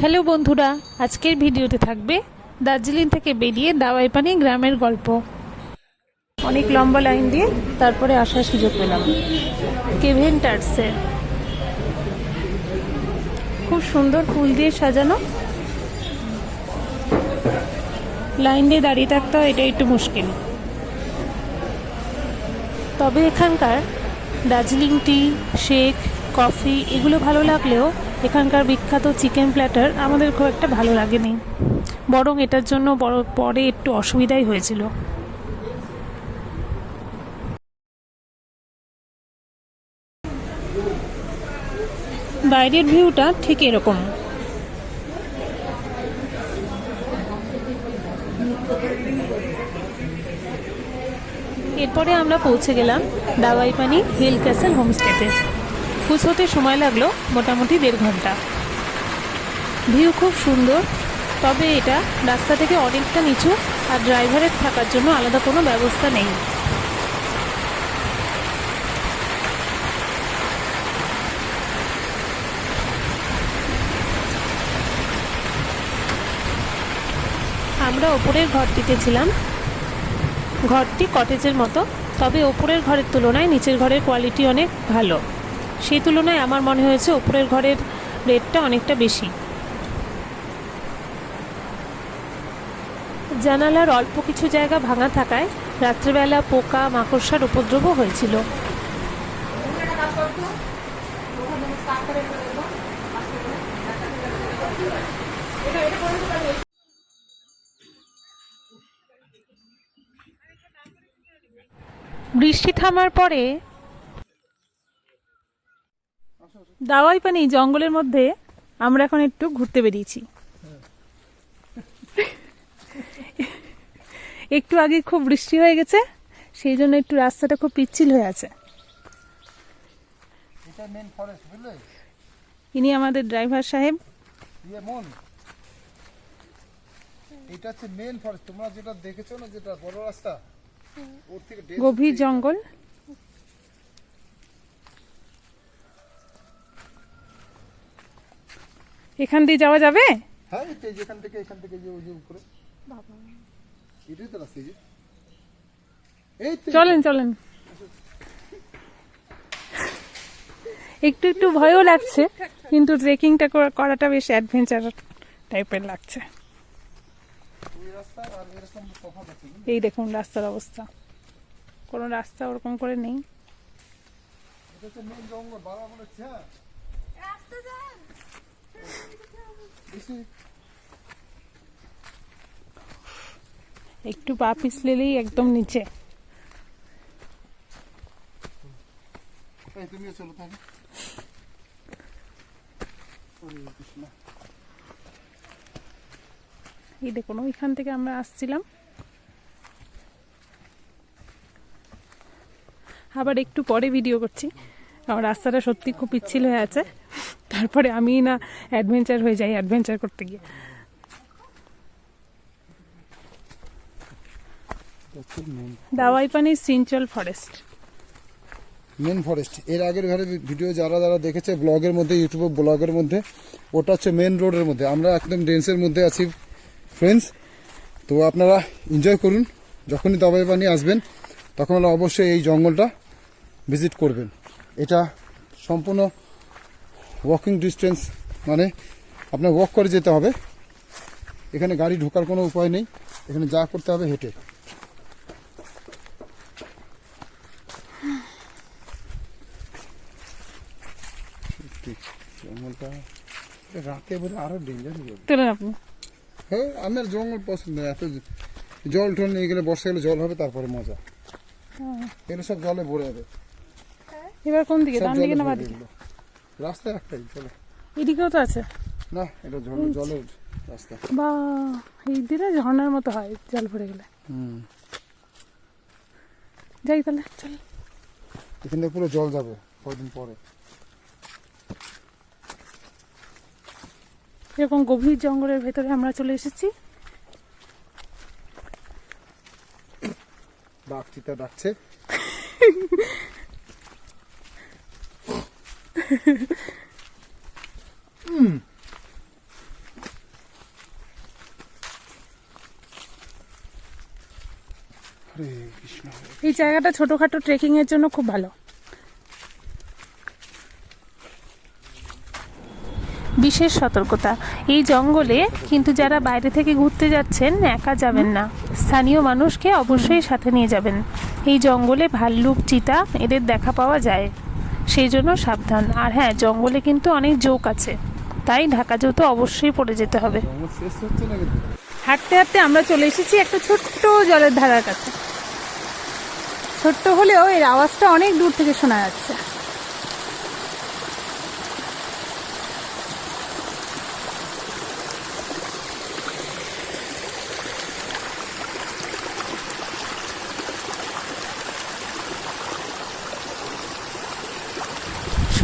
Hello বন্ধুরা আজকের ভিডিওতে থাকবে দার্জিলিং থেকে বেরিয়ে দাওয়াই পানি গ্রামের গল্প। অনেক লম্বা লাইন দিয়ে তারপরে আসার সুযোগ পেলাম। কেভেন্টার্সে খুব সুন্দর ফুল দিয়ে সাজানো। লাইন দিয়ে দাঁড়িয়ে থাকতে হয় এটা একটু মুশকিল। তবে এখানকার দার্জিলিং টি শেক কফি এগুলো ভালো লাগলেও এখানকার বিখ্যাত চিকেন প্ল্যাটার আমাদের খুব একটা ভালো লাগেনি। বরং এটার জন্য বড়, পরে একটু অসুবিধাই হয়েছিল। বাইরের ভিউটা ঠিক এরকম। এরপরে আমরা পৌঁছে গেলাম দাওয়াইপানি হিল ক্যাসেল হোমস্টেতে। পৌঁছতে সময় লাগল মোটামুটি দেড় ঘণ্টা। ভিউ খুব সুন্দর, তবে এটা রাস্তা থেকে অনেকটা নিচু আর ড্রাইভারের থাকার জন্য আলাদা কোনো ব্যবস্থা নেই। আমরা ওপরের ঘরটিতে ছিলাম। ঘরটি কটেজের মতো, তবে ওপরের ঘরের তুলনায় নিচের ঘরের কোয়ালিটি অনেক ভালো। সেই তুলনায় আমার মনে হয়েছে ওপরের ঘরের রেটটা অনেকটা বেশি। জানালার অল্প কিছু জায়গা ভাঙা থাকায় রাত্রেবেলা পোকা, মাকড়সার উপদ্রবও হয়েছিল। বৃষ্টি থামার পরে দাওয়াই পানি জঙ্গলের মধ্যে আমরা এখন একটু ঘুরতে বেরিয়েছি। একটু আগে খুব বৃষ্টি হয়ে গেছে সেই জন্য একটু রাস্তাটা খুব পিচ্ছিল হয়ে আছে। ইনি আমাদের ড্রাইভার সাহেব। ইয়ে এটা হচ্ছে মেন ফরেস্ট তোমরা যেটা দেখেছ না যেটা বড় রাস্তা গভীর জঙ্গল। এখান দিয়ে যাওয়া যাবে? হ্যাঁ এই যেখান থেকে এখান থেকে যে ওই যে উপরে। এটাই তো রাস্তা এই যে। এই তো চলেন চলেন। একটু একটু ভয়ও লাগছে কিন্তু ট্রেকিংটা করাটা বেশ অ্যাডভেঞ্চার টাইপের লাগছে। ওই রাস্তা আর এই দেখুন রাস্তার অবস্থা। কোনো রাস্তা ওরকম করে নেই। এটা হচ্ছে মেন জঙ্গল বাবা বলেছে হ্যাঁ বেশি একটু পা পিছলেলেই একদম নিচে। এই তুমিও চলো তাহলে। এই দেখুন ওইখান থেকে আমরা আসছিলাম। আবার একটু পরে ভিডিও করছি। আমার রাস্তাটা সত্যি খুব পিচ্ছিল হয়ে আছে। তারপরে আমি না অ্যাডভেঞ্চার হয়ে যাই অ্যাডভেঞ্চার করতে গিয়ে। দাওয়াই পানি সিঞ্চল ফরেস্ট মেন ফরেস্ট এর আগের ঘরে ভিডিও যারা যারা দেখেছে ব্লগের মধ্যে ইউটিউবে ব্লগের মধ্যে, ওটা হচ্ছে মেন রোডের মধ্যে। আমরা একদম ডেন্সের মধ্যে আছি ফ্রেন্ডস তো আপনারা এনজয় করুন। যখনই দাবাই পানি আসবেন, তখন অবশ্যই এই জঙ্গলটা ভিজিট করবেন। এটা সম্পূর্ণ ওয়াকিং ডিস্টেন্স মানে আপনার ওয়াক করে যেতে হবে। এখানে গাড়ি ঢোকার কোনো উপায় নেই। এখানে যা করতে হবে হেঁটে। রাতে আরও ডেঞ্জার হয়ে আপনি। হ্যাঁ আমার জঙ্গল পছন্দ এত জল টল নিয়ে গেলে বর্ষা গেলে জল হবে তারপরে মজা। এগুলো সব জলে ভরে যাবে। এবার কোন দিকে? ডান দিকে না বাঁ দিকে? রাস্তা একটাই চলো। এদিকেও তো আছে। না এটা জল জলের রাস্তা। বা এই দিকে ঝর্ণার মতো হয় জল ভরে গেলে। হুম। যাই তাহলে চল। এখান থেকে পুরো জল যাবে কয়দিন পরে। এরকম গভীর জঙ্গলের ভেতরে আমরা চলে এসেছি। বাঘ চিতা ডাকছে। mm. এই জায়গাটা ছোটখাটো ট্রেকিং এর জন্য খুব ভালো। বিশেষ সতর্কতা। এই জঙ্গলে কিন্তু যারা বাইরে থেকে ঘুরতে যাচ্ছেন, একা যাবেন না। স্থানীয় মানুষকে অবশ্যই সাথে নিয়ে যাবেন। এই জঙ্গলে ভাল্লুক, চিতা এদের দেখা পাওয়া যায়। সেই জন্য সাবধান। আর হ্যাঁ জঙ্গলে কিন্তু অনেক জোক আছে। তাই ঢাকা জোতো অবশ্যই পড়ে যেতে হবে। হাঁটতে হাঁটতে আমরা চলে এসেছি একটা ছোট্ট জলের ধারার কাছে। ছোট্ট হলেও এর আওয়াজটা অনেক দূর থেকে শোনা যাচ্ছে।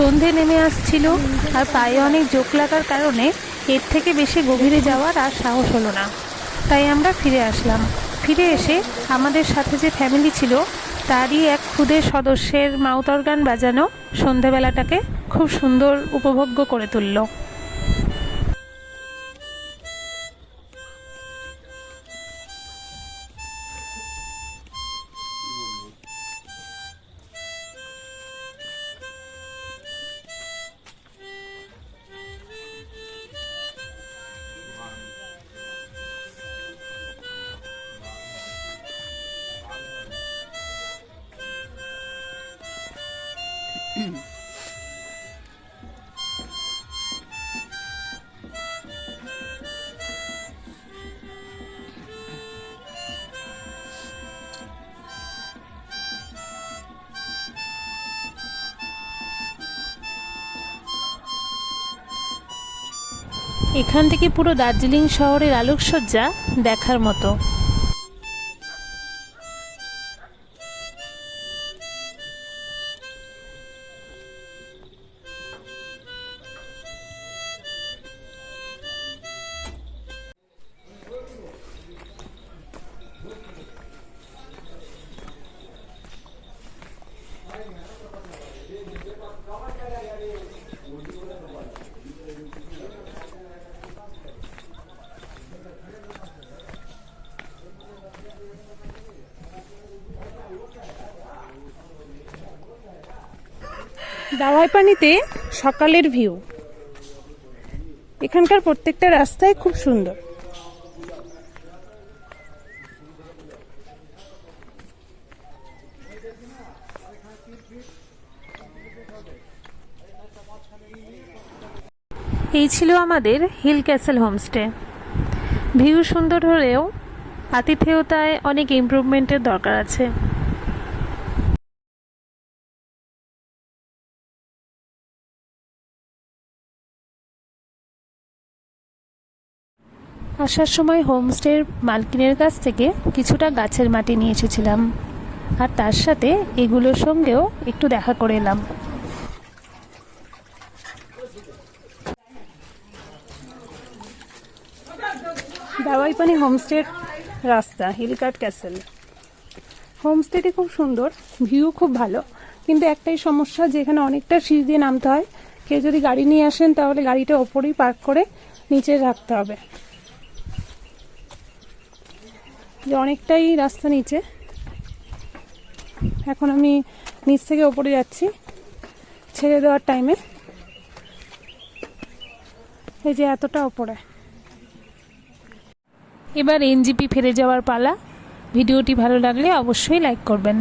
সন্ধে নেমে আসছিল আর পায়ে অনেক জোক লাগার কারণে এর থেকে বেশি গভীরে যাওয়ার আর সাহস হলো না। তাই আমরা ফিরে আসলাম। ফিরে এসে আমাদের সাথে যে ফ্যামিলি ছিল, তারই এক ক্ষুদের সদস্যের মাউথ অর্গান বাজানো সন্ধেবেলাটাকে খুব সুন্দর, উপভোগ্য করে তুলল। এখান থেকে পুরো দার্জিলিং শহরের আলোকসজ্জা দেখার মতো। দাওয়াই পানিতে সকালের ভিউ। এখানকার প্রত্যেকটা রাস্তায় খুব সুন্দর। এই ছিল আমাদের হিল ক্যাসেল হোমস্টে। ভিউ সুন্দর হলেও আতিথেয়তায় অনেক ইমপ্রুভমেন্টের দরকার আছে। আসার সময় হোমস্টের মালকিনের কাছ থেকে কিছুটা গাছের মাটি নিয়ে এসেছিলাম। আর তার সাথে এগুলোর সঙ্গেও একটু দেখা করে এলাম। দাওয়াই পানি হোমস্টের রাস্তা হিলকাট ক্যাসেল। হোমস্টেটি খুব সুন্দর, ভিউ খুব ভালো। কিন্তু একটাই সমস্যা যে এখানে অনেকটা সিঁড়ি দিয়ে নামতে হয়। কেউ যদি গাড়ি নিয়ে আসেন, তাহলে গাড়িটা ওপরেই পার্ক করে নিচে রাখতে হবে। যে অনেকটাই রাস্তা নিচে। এখন আমি নিচ থেকে ওপরে যাচ্ছি, ছেড়ে দেওয়ার টাইমে এই যে এতটা ওপরে। এবার এনজিপি ফিরে যাওয়ার পালা। ভিডিওটি ভালো লাগলে অবশ্যই লাইক করবেন।